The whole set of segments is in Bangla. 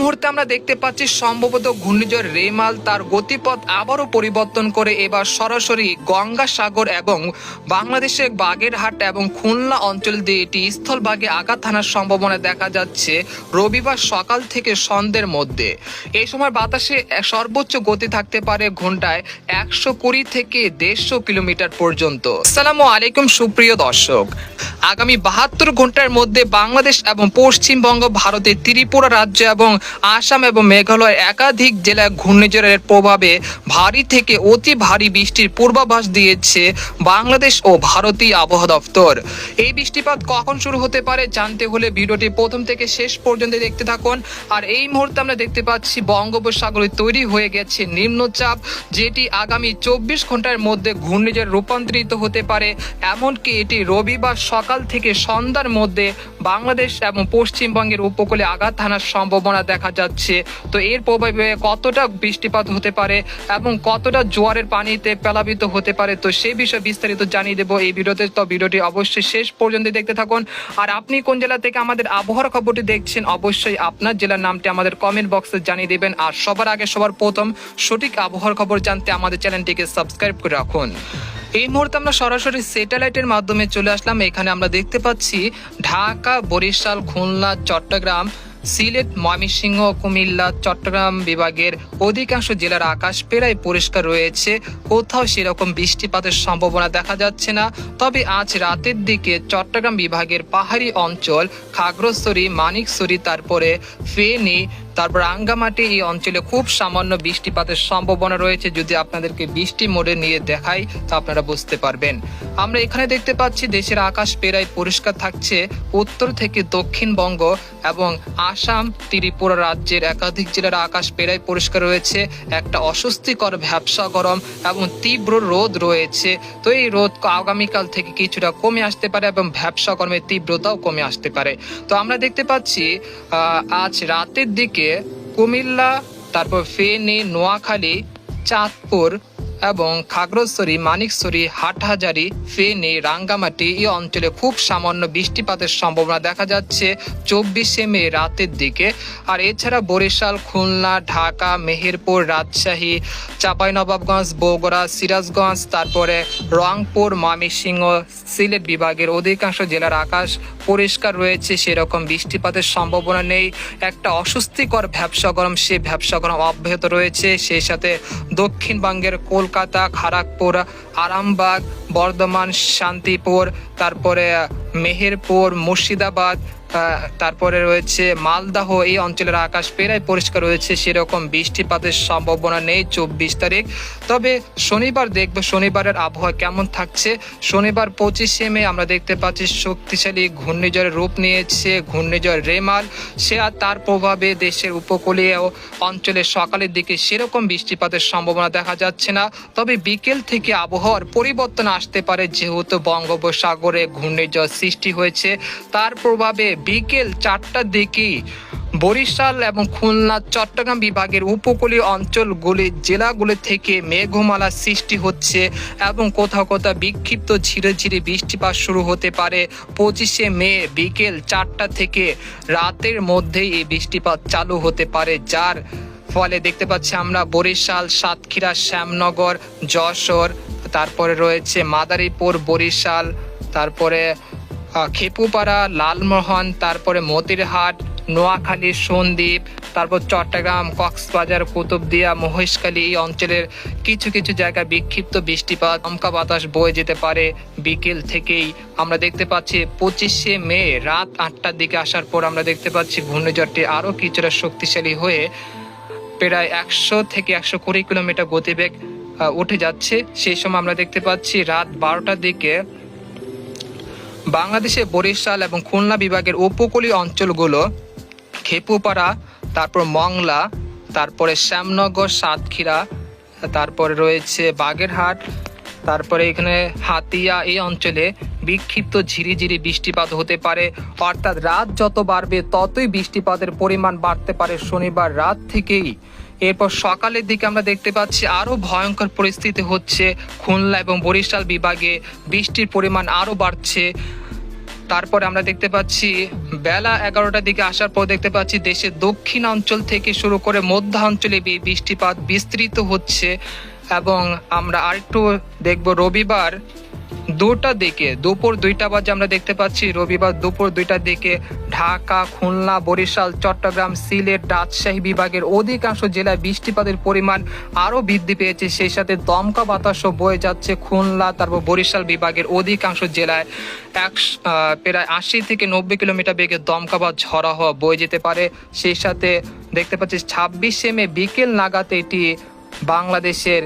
মুহূর্তে আমরা দেখতে পাচ্ছি সম্ভবত ঘূর্ণিঝড় রেমাল। তার গতিপথ আবারও পরিবর্তন করে এবার সরাসরি গঙ্গাসাগর এবং বাংলাদেশের বাগেরহাট এবং খুলনা অঞ্চল দিয়ে এটি স্থলভাগে আঘাত হানার সম্ভাবনা দেখা যাচ্ছে রবিবার সকাল থেকে সন্ধ্যের মধ্যে। এই সময় বাতাসে সর্বোচ্চ গতি থাকতে পারে ঘন্টায় একশো কুড়ি থেকে দেড়শো কিলোমিটার পর্যন্ত। আসসালামু আলাইকুম, সুপ্রিয় দর্শক। আগামী বাহাত্তর ঘণ্টার মধ্যে বাংলাদেশ এবং পশ্চিমবঙ্গ, ভারতের ত্রিপুরা রাজ্য এবং আসাম এবং মেঘালয়ের একাধিক জেলায় ঘূর্ণিঝড়ের প্রভাবে ভারী থেকে অতি ভারী বৃষ্টির পূর্বাভাস দিয়েছে বাংলাদেশ ও ভারতীয় আবহাওয়া দপ্তর। এই বৃষ্টিপাত কখন শুরু হতে পারে জানতে হলে ভিডিওটি প্রথম থেকে শেষ পর্যন্ত দেখতে থাকুন। আর এই মুহূর্তে আমরা দেখতে পাচ্ছি বঙ্গোপসাগরে তৈরি হয়ে গেছে নিম্নচাপ, যেটি আগামী চব্বিশ ঘণ্টার মধ্যে ঘূর্ণিঝড় রূপান্তরিত হতে পারে। এমনকি এটি রবিবার সকাল থেকে সন্ধ্যার মধ্যে বাংলাদেশ এবং পশ্চিমবঙ্গের উপকূলে আঘাত হানার সম্ভাবনা দেখা যাচ্ছে। তো এর প্রভাবে কতটা বৃষ্টিপাত হতে পারে এবং কতটা জোয়ারের পানিতে প্লাবিত হতে পারে, তো সেই বিষয়ে বিস্তারিত জানিয়ে দেবো এই ভিডিওতে। তো ভিডিওটি অবশ্যই শেষ পর্যন্ত দেখতে থাকুন। আর আপনি কোন জেলা থেকে আমাদের আবহাওয়ার খবরটি দেখছেন, অবশ্যই আপনার জেলার নামটি আমাদের কমেন্ট বক্সে জানিয়ে দেবেন। আর সবার আগে, সবার প্রথম সঠিক আবহাওয়ার খবর জানতে আমাদের চ্যানেলটিকে সাবস্ক্রাইব করে রাখুন। এই মুহূর্তে আমরা সরাসরি স্যাটেলাইটের মাধ্যমে চলে আসলাম। এখানে আমরা দেখতে পাচ্ছি ঢাকা, বরিশাল, খুলনা, চট্টগ্রাম সিলেট, ময়মনসিংহ, কুমিল্লা, চট্টগ্রাম বিভাগের অধিকাংশ জেলার আকাশ প্রায় পরিষ্কার রয়েছে। কোথাও সেরকম বৃষ্টিপাতের সম্ভাবনা দেখা যাচ্ছে না। তবে আজ রাতের দিকে চট্টগ্রাম বিভাগের পাহাড়ি অঞ্চল, খাগড়াছড়ি মানিকসরি তারপরে ফেনী তারপর রাঙ্গামাটি এই অঞ্চলে খুব সামান্য বৃষ্টিপাতের সম্ভাবনা রয়েছে। যদি আপনাদেরকে বৃষ্টি মোড়ে নিয়ে দেখাই, তা আপনারা বুঝতে পারবেন। আমরা এখানে দেখতে পাচ্ছি, দেশের আকাশ প্রায় পরিষ্কার থাকছে উত্তর থেকে দক্ষিণবঙ্গ এবং আসাম, ত্রিপুরা রাজ্যের একাধিক জেলার আকাশ প্রায় পরিষ্কার রয়েছে। একটা অস্বস্তিকর ভ্যাবসা গরম এবং তীব্র রোদ রয়েছে। তো এই রোদ আগামীকাল থেকে কিছুটা কমে আসতে পারে এবং ভ্যাবসা গরমের তীব্রতাও কমে আসতে পারে। তো আমরা দেখতে পাচ্ছি আজ রাতের দিকে কুমিল্লা তারপর ফেনী নোয়াখালী চাঁদপুর এবং খাগড়াছড়ি, মানিকছড়ি, হাটহাজারি, ফেনী, রাঙ্গামাটি এই অঞ্চলে খুব সামান্য বৃষ্টিপাতের সম্ভাবনা দেখা যাচ্ছে চব্বিশে মে রাতের দিকে। আর এছাড়া বরিশাল, খুলনা, ঢাকা, মেহেরপুর, রাজশাহী, চাঁপাইনবাবগঞ্জ, বগুড়া, সিরাজগঞ্জ, তারপরে রংপুর, ময়মনসিংহ, সিলেট বিভাগের অধিকাংশ জেলার আকাশ পরিষ্কার রয়েছে, সেরকম বৃষ্টিপাতের সম্ভাবনা নেই। একটা অস্বস্তিকর ভ্যাবসা গরম, সে ভ্যাবসা গরম অব্যাহত রয়েছে। সেই সাথে দক্ষিণবঙ্গের কলকাতা খড়গপুর আরামবাগ বর্ধমান শান্তিপুর তারপরে মেহেরপুর মুর্শিদাবাদ তারপরে রয়েছে মালদাহ, এই অঞ্চলের আকাশ প্রায় পরিষ্কার রয়েছে, সেরকম বৃষ্টিপাতের সম্ভাবনা নেই চব্বিশ তারিখ। তবে শনিবার দেখব, শনিবারের আবহাওয়া কেমন থাকছে? শনিবার পঁচিশে মে আমরা দেখতে পাচ্ছি শক্তিশালী ঘূর্ণিঝড়ের রূপ নিয়েছে, ঘূর্ণিঝড় রেমাল। সে আর তার প্রভাবে দেশের উপকূলীয় অঞ্চলে সকালের দিকে সেরকম বৃষ্টিপাতের সম্ভাবনা দেখা যাচ্ছে না। তবে বিকেল থেকে আবহাওয়ার পরিবর্তন আসতে পারে, যেহেতু বঙ্গোপসাগরে ঘূর্ণিঝড় সৃষ্টি হয়েছে। তার প্রভাবে বিকেল চারটার দিকেই বরিশাল এবং খুলনা, চট্টগ্রাম বিভাগের উপকূলীয় অঞ্চলগুলি, জেলাগুলি থেকে মেঘমালা সৃষ্টি হচ্ছে এবং কোথাও কোথাও বিক্ষিপ্ত ঝিরে ঝিরে বৃষ্টিপাত শুরু হতে পারে। পঁচিশে মে বিকেল চারটা থেকে রাতের মধ্যেই এই বৃষ্টিপাত চালু হতে পারে, যার ফলে দেখতে পাচ্ছি আমরা বরিশাল, সাতক্ষীরা, শ্যামনগর, যশোর, তারপরে রয়েছে মাদারীপুর, বরিশাল, তারপরে খেপুপাড়া, লালমোহন, তারপরে মতিরহাট, নোয়াখালী, সন্দ্বীপ, তারপর চট্টগ্রাম, কক্সবাজার, কুতুবদিয়া, মহেশখালী এই অঞ্চলের কিছু কিছু জায়গায় বিক্ষিপ্ত বৃষ্টিপাত দমকা বাতাস বয়ে যেতে পারে বিকেল থেকেই। আমরা দেখতে পাচ্ছি পঁচিশে মে রাত আটটার দিকে আসার পর আমরা দেখতে পাচ্ছি ঘূর্ণিঝড়টি আরও কিছুটা শক্তিশালী হয়ে প্রায় একশো থেকে একশো কুড়ি কিলোমিটার গতিবেগ উঠে যাচ্ছে। সেই সময় আমরা দেখতে পাচ্ছি রাত বারোটার দিকে বাংলাদেশে বরিশাল এবং খুলনা বিভাগের উপকূলীয় অঞ্চলগুলো, খেপুপাড়া, তারপর মংলা, তারপরে শ্যামনগর, সাতক্ষীরা, তারপরে রয়েছে বাগেরহাট, তারপরে এখানে হাতিয়া, এই অঞ্চলে বিক্ষিপ্ত ঝিরিঝিরি বৃষ্টিপাত হতে পারে। অর্থাৎ রাত যত বাড়বে, ততই বৃষ্টিপাতের পরিমাণ বাড়তে পারে। শনিবার রাত থেকেই এরপর সকালের দিকে আমরা দেখতে পাচ্ছি আরও ভয়ঙ্কর পরিস্থিতি হচ্ছে খুলনা এবং বরিশাল বিভাগে। বৃষ্টির পরিমাণ আরও বাড়ছে। তারপরে আমরা দেখতে পাচ্ছি বেলা এগারোটার দিকে আসার পর দেখতে পাচ্ছি দেশের দক্ষিণ অঞ্চল থেকে শুরু করে মধ্যাঞ্চলে বৃষ্টিপাত বিস্তৃত হচ্ছে। এবং আমরা আরেকটু দেখব রবিবার দুটার দিকে, দুপুর দুইটা বাজে আমরা দেখতে পাচ্ছি, রবিবার দুপুর দুইটার দিকে ঢাকা, খুলনা, বরিশাল, চট্টগ্রাম, সিলেট, রাজশাহী বিভাগের অধিকাংশ জেলায় বৃষ্টিপাতের পরিমাণ আরও বৃদ্ধি পেয়েছে। সেই সাথে দমকা বাতাসও বয়ে যাচ্ছে খুলনা, তারপর বরিশাল বিভাগের অধিকাংশ জেলায় একশো প্রায় আশি থেকে নব্বই কিলোমিটার বেগে দমকা বা ঝরা হওয়া বয়ে যেতে পারে। সেই সাথে দেখতে পাচ্ছি ছাব্বিশে মে বিকেল নাগাদ এটি বাংলাদেশের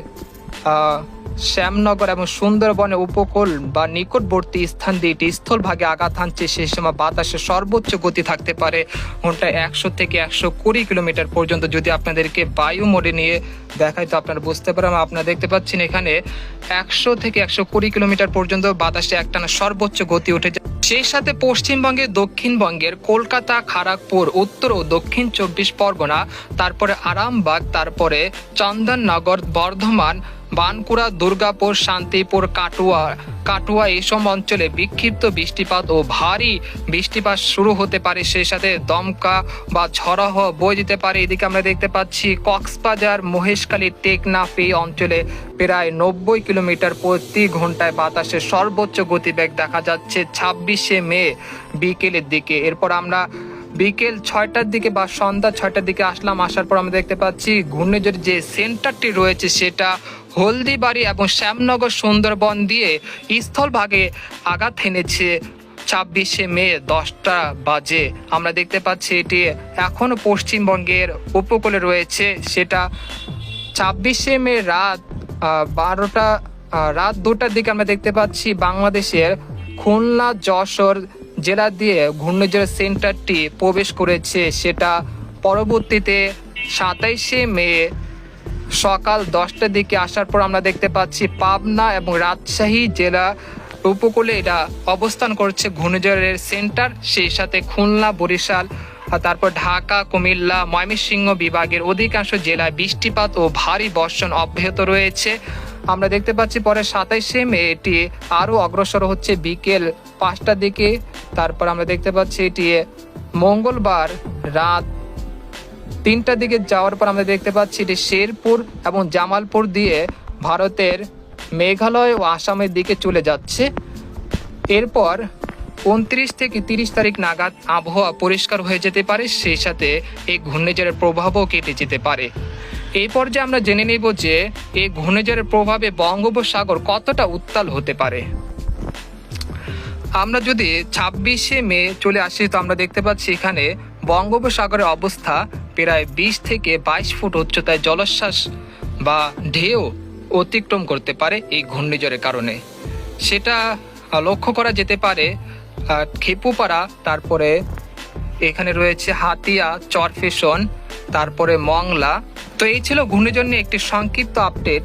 শ্যামনগর এবং সুন্দরবনে উপকূল বা নিকটবর্তী স্থান দিয়ে এটি স্থলভাগে আঘাত হানছে সেই সময় বাতাসে সর্বোচ্চ গতি থাকতে পারে। ঘন্টায় একশো থেকে একশো কুড়ি কিলোমিটার পর্যন্ত। যদি আপনাদেরকে বায়ু মোড়ে নিয়ে দেখায় তো আপনারা বুঝতে পারেন আপনারা দেখতে পাচ্ছেন এখানে একশো থেকে একশো কুড়ি কিলোমিটার পর্যন্ত বাতাসে একটানা সর্বোচ্চ গতি উঠে যায়। সেই সাথে পশ্চিমবঙ্গে, দক্ষিণবঙ্গের কলকাতা খড়গপুর উত্তর ও দক্ষিণ চব্বিশ পরগনা, তারপরে আরামবাগ, তারপরে চন্দননগর, বর্ধমান বানকুড়া, দুর্গাপুর, শান্তিপুর, কাটুয়া। কাটুয়া এইসব অঞ্চলে বিক্ষিপ্ত বৃষ্টিপাত ও ভারী বৃষ্টিপাত শুরু হতে পারে। সেই সাথে দমকা বা ঝড়া বয়ে যেতে পারে। এদিকে আমরা দেখতে পাচ্ছি কক্সবাজার, মহেশখালী, টেকনাফ এই অঞ্চলে প্রায় নব্বই কিলোমিটার প্রতি ঘন্টায় বাতাসের সর্বোচ্চ গতিবেগ দেখা যাচ্ছে ছাব্বিশে মে বিকেলের দিকে। এরপর আমরা বিকেল ছয়টার দিকে বা সন্ধ্যা ছয়টার দিকে আসলাম, আসার পর আমরা দেখতে পাচ্ছি ঘূর্ণিঝড়ের যে সেন্টারটি রয়েছে সেটা হলদিবাড়ি এবং শ্যামনগর সুন্দরবন দিয়ে স্থলভাগে আঘাত এনেছে ছাব্বিশে মে দশটা বাজে। আমরা দেখতে পাচ্ছি এটি এখনও পশ্চিমবঙ্গের উপকূলে রয়েছে। সেটা ছাব্বিশে মে রাত বারোটা রাত দুটার দিকে আমরা দেখতে পাচ্ছি বাংলাদেশের খুলনা, যশোর জেলা দিয়ে ঘূর্ণিঝড়ের সেন্টারটি প্রবেশ করেছে, সেটা পরবর্তীতে সাতাইশে মে সকাল দশটার দিকে আসার পর আমরা দেখতে পাচ্ছি পাবনা এবং রাজশাহী জেলা উপকূলে এটা অবস্থান করছে ঘূর্ণিঝড়ের সেন্টার, সেই সাথে খুলনা, বরিশাল, তারপর ঢাকা, কুমিল্লা, ময়মনসিংহ বিভাগের অধিকাংশ জেলায় বৃষ্টিপাত ও ভারী বর্ষণ অব্যাহত রয়েছে। আমরা দেখতে পাচ্ছি পরে সাতাইশে মে এটি আরও অগ্রসর হচ্ছে। বিকেল পাঁচটার দিকে। তারপর আমরা দেখতে পাচ্ছি এটি মঙ্গলবার রাত তিনটার দিকে যাওয়ার পর আমরা দেখতে পাচ্ছি এটি শেরপুর এবং জামালপুর দিয়ে ভারতের মেঘালয় ও আসামের দিকে চলে যাচ্ছে। এরপর উনত্রিশ থেকে তিরিশ তারিখ নাগাদ আবহাওয়া পরিষ্কার হয়ে যেতে পারে, সেই সাথে এই ঘূর্ণিঝড়ের প্রভাবও কেটে যেতে পারে। এই পর্যায়ে আমরা জেনে নেব যে এই ঘূর্ণিঝড়ের প্রভাবে বঙ্গোপসাগর কতটা উত্তাল হতে পারে। আমরা যদি ছাব্বিশে মে চলে আসি, তো আমরা দেখতে পাচ্ছি এখানে বঙ্গোপসাগরের অবস্থা প্রায় বিশ থেকে বাইশ ফুট উচ্চতায় জলোচ্ছ্বাস বা ঢেউ অতিক্রম করতে পারে এই ঘূর্ণিঝড়ের কারণে। সেটা লক্ষ্য করা যেতে পারে খেপুপাড়া, তারপরে এখানে রয়েছে হাতিয়া, চরফেশন, তারপরে মংলা। তো এই ছিল ঘূর্ণিঝড় নিয়ে একটি সংক্ষিপ্ত আপডেট